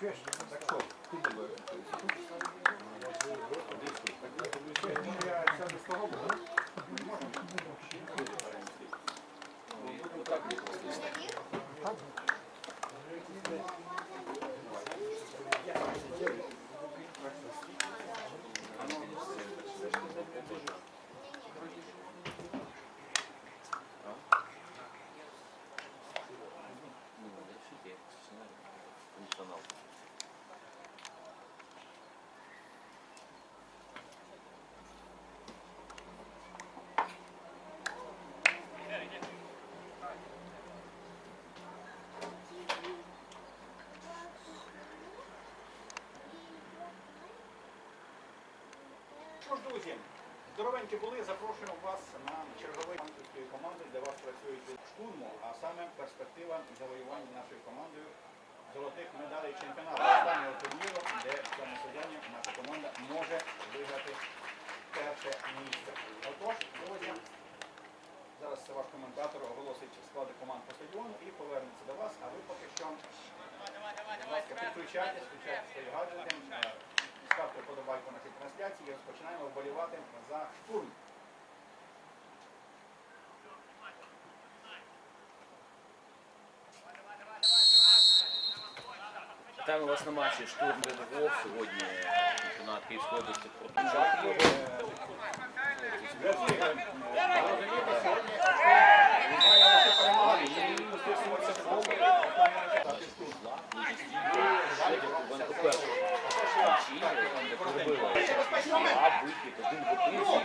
Що друзі, здоровенькі були, запрошуємо вас на черговий банківської команди, де вас працюють штурму, а саме перспектива завоювання нашою командою золотих медалей чемпіонату. Останнього турніру, де в цьому сезоні наша команда може виграти перше місце. Отож, друзі, зараз це ваш коментатор оголосить склади команд по стадіону і повернеться до вас, а ви поки що, будь ласка, підключайтесь, включайте свої гаджети. е, Ставте вподобайку нашій трансляції і розпочинаємо вболівати за штурм. Вітаємо вас на матчі штурм Львов. Сьогодні чемпіонат Київської області Жахів.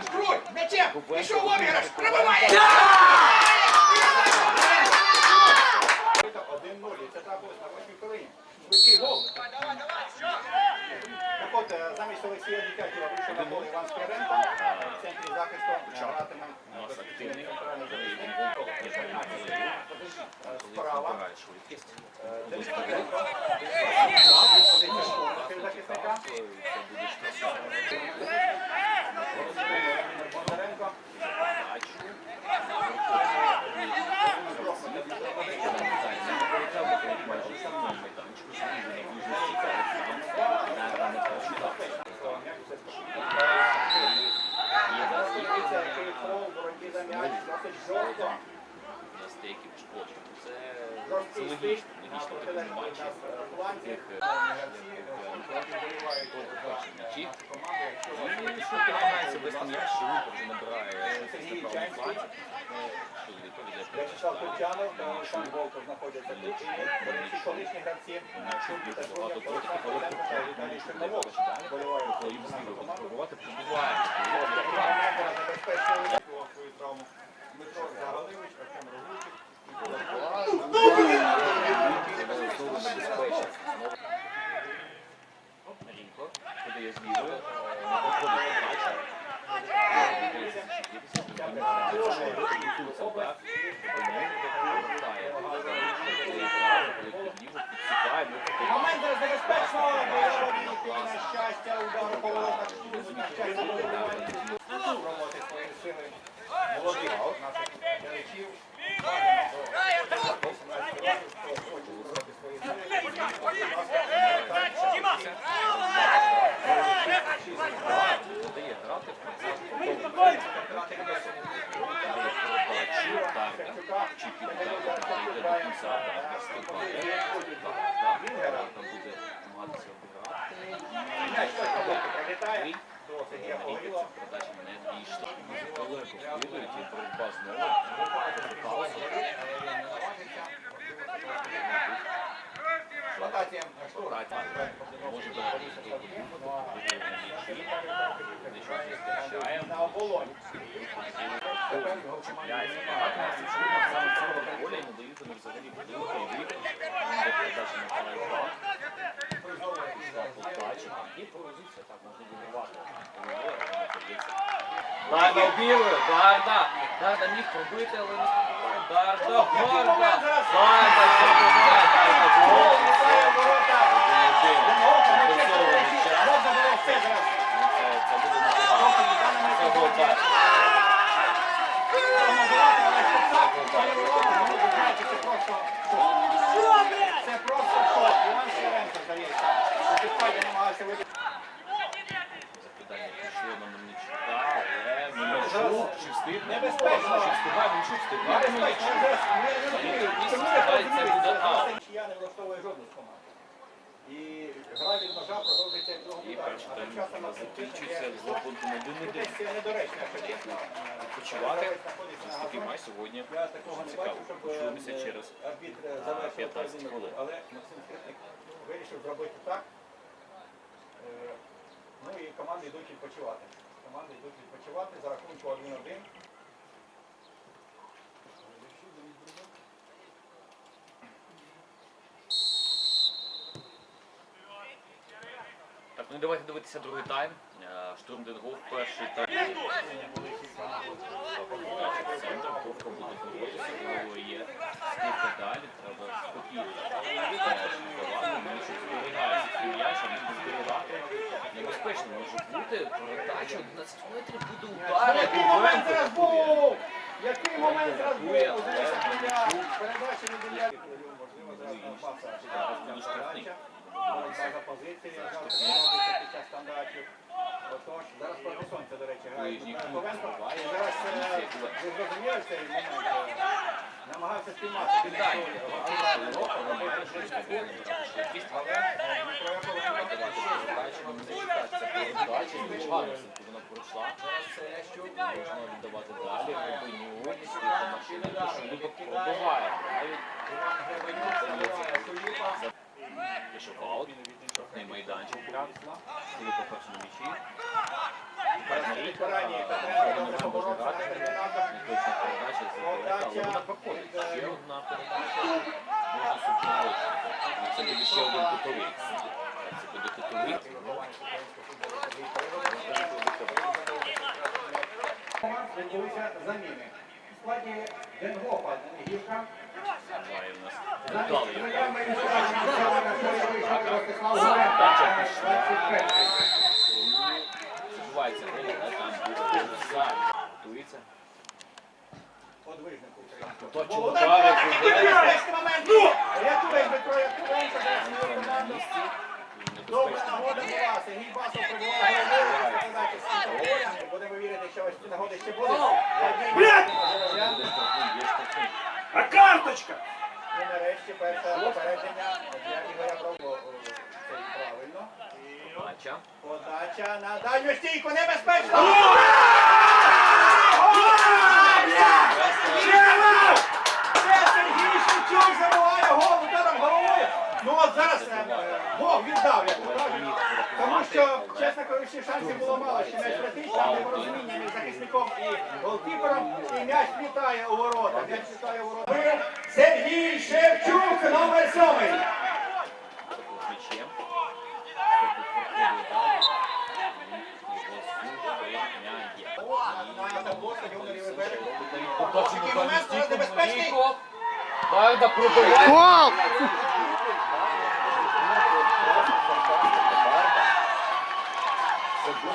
Штурм! М'ячем! Пішов в обіграш! Пробиває! 1-0. І це трапилось на восьмій хвилині. Швидкий гол. Так от, е, замість Олексія Дікатіва вийшов на поле Іван Скоренко. В центрі захисту гратиме. Е, Справа. Е, Денис Петренко. Позиція штурму півзахисника. Бондаренко. Дивіться, який фол в боротьбі за м'яч. Досить жорстко. Стейки пошкоджені. Це, це логічно, на логічно в такому протилежній матчі. нас е, фланзі. Тих, е, Гравці команду. Якщо що Вупер вже на е, Волков знаходяться тут. І всі колишні гравці. На оболонь. Тепер його Чіпляється. Так, у нас очевидно, саме в цьому полі не дають вони взагалі поділки і вийти. Передача на перехват. Пішла подача. І провозиться, так, можна вибивати. Дарда обігрує, Дарда. Дарда міг пробити, але не пробиває. Дарда, Гарда. Дарда забиває, Дарда гол. Влітає. Один-один. Компенсований час. Це- Це буде на Це гол ну, знаєте, це просто шок. Це. Іван Сиренко, здається. Підпаді намагався вийти. Запитання пішло на Мельничука, але Мельничук чи встигне? Небезпечно. Чи встигає Мельничук? Встигає Небезпечно. Мельничук. Ми не розуміємо, Місце чому складає, я це це не влаштовує жодну з команд. І гра від ножа продовжується як другому ударі. перший А тим часом є з рахунком 1-1. Десь недоречно, якщо чесно. Почувати. Такий газоні. сьогодні. Я такого не бачив, щоб арбітр завершив 15 поєдинок. хвилин. Але Максим Скрипник вирішив зробити так. Ну і команди йдуть відпочивати. Команди йдуть відпочивати за рахунку 1-1. Ну давайте дивитися другий тайм. Е, Штурм Денгоф перший тайм. Центр, Ковка буде боротися, головою є. Скидка далі, треба спокійно. Давати, зберігається цим м'ячем, не зберігати. Небезпечно може бути. Передача 11 метрів буде удар. Який момент зараз був! Який момент зараз був! Передача не біля. Можливо, зараз на паса. Штрафний. Передача. Стандартів. Отож, зараз проти сонця, до речі, грає. Ковенко. зараз е, ви зрозуміли цей момент? Е, Намагався спіймати. Е, вона пройшла. Ящук. Можна віддавати далі. Куліпа. пішов аут. Штрафний майданчик. Філіпа в першому м'ячі. Підбирання Петренко добре поборовся на термінатор. Точна передача задалека, але вона проходить. Ще одна передача. Можна супер. Це буде ще один кутовий. Це буде кутовий. Відбулися заміни. В складі Денгофа Гівка. Має у нас вдалий Заями удар. Ростислав Гуренко, 25. Забувається гол, але там буде за. Готується. Подвижник. Точно! Рятує зараз нагода була. Сергій Басов пробуває головою. Будемо вірити, що ось ці нагоди ще будуть. Блядь! Буде штрафний, є штрафний. А карточка? І нарешті перше попередження для Ігоря Бровко. Це правильно. Подача. Подача на дальню стійку небезпечно! Це Сергій Шевчук забиває гол ударом головою. Ну от зараз е, Бог віддав, як то кажуть. Тому що, чесно кажучи, шансів було мало, що м'яч летить, там непорозуміння між захисником і голкіпером, і м'яч літає у ворота. М'яч літає у ворота. Сергій Шевчук, номер сьомий. Також м'ячем. Його слухає. На табло стадіону Лівий берег. Такий момент зараз небезпечний. Дарда пробиває. Гол!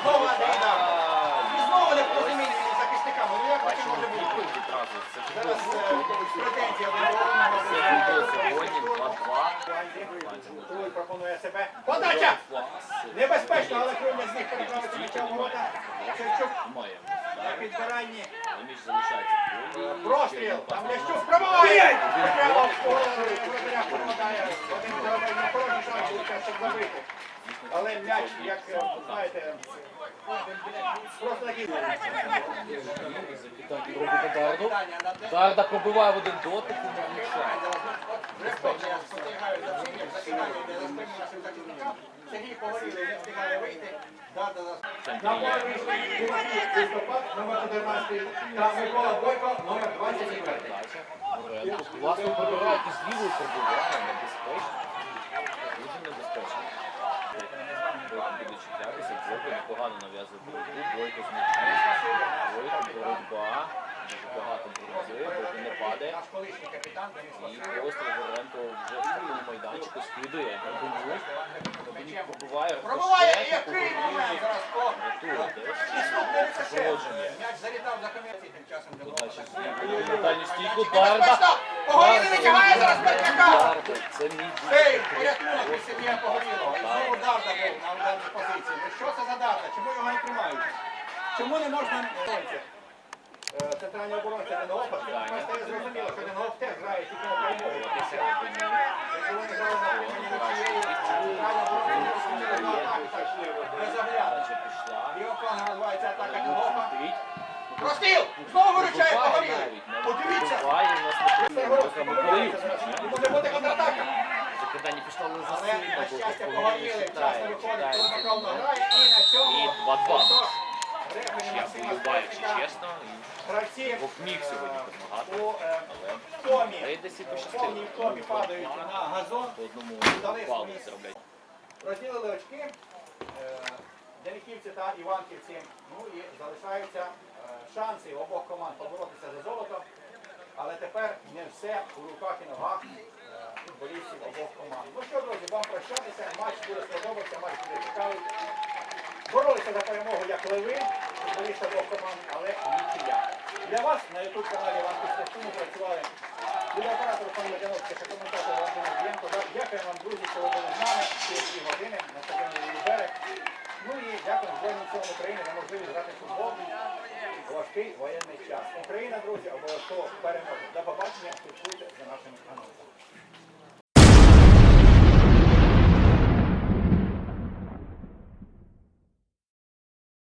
Знову Андрій Дарда. І знову непорозуміння між захисниками. Ну як таке може бути? Відразу. Це Зараз футбол. е, претензія один до одного. Це футбол сьогодні 2-2. Той пропонує себе. Подача! Клас. Небезпечно, але Кривня зміг переправити м'яча в ворота. Шевчук Має. на підбиранні. Але м'яч залишається в полі. Простріл. Там Лящук пробиває. Прямо в поле воротаря попадає. Один гравець на порожній шанс, щоб забити. Але м'яч, як е, знаєте, просто такий. Дарду. Дарда пробиває в один дотик і не влучає. Сергій не встигає вийти. Дарда за На Листопад, номер 14, та Микола Бойко, номер 24. Передача. Моренко класно пробиває, і з лівою пробиває, небезпечно. Небезпечно. Бойко буде чіплятися, Бойко непогано нав'язує боротьбу, Бойко з м'ячем. Бойко боротьба, дуже багато боротьби, Бойко не падає. І просто Горенко майданчику скидує глибину, глибині побуває, Пробуває який момент зараз рикошет. М'яч залітав за комірці тим часом для Удачі Довбика. дальню стійку! Барда. Погоріли витягає зараз! Барда, це мій Цей порятунок від Сергія Погорілого. І знову Дарда був на ударній позиції. Ну що це за Дарда? Чому його не тримають? Чому не можна Центральний оборонця ДНО, ми стає зрозуміло, що ДНО теж грає тільки на перемогу. Якщо вони грали на перемогу центральна оборонця не розуміла на атаку так не пішла. Ліва фланга називається атака ДНО. Стоїть. Простріл! Знову виручає навіть Подивіться! не може бути контратака. Закидання пішло Але засильно, на бо Погорілий вчасно виходить, читає. Турмаков грає і на цьому І 2-2. Тож, Я Максима вбиваю, чесно. Гравці Бог міг сьогодні допомагати, у Та й в пощастило. падають на газон, по одному Дали балу розділили очки, е, Дениківці та Іванківці, ну і залишаються е, шанси обох команд поборотися за золото, але тепер не все у руках і ногах е, футболістів обох команд. Ну що, друзі, вам прощатися, матч буде сподобатися, матч буде цікавий. Боролися за перемогу як леви, футболісти обох команд, але нічия. Для вас на YouTube каналі Іванківського Суму працювали відеооператор пан Медяновський та коментатор Володимир Дієнко. Дякую вам, друзі, що ви були з нами ці дві години на стадіоні «Лівий берег. Ну і дякую Збройним силам України за можливість грати футбол важкий воєнний час. Україна, друзі, обов'язково переможе.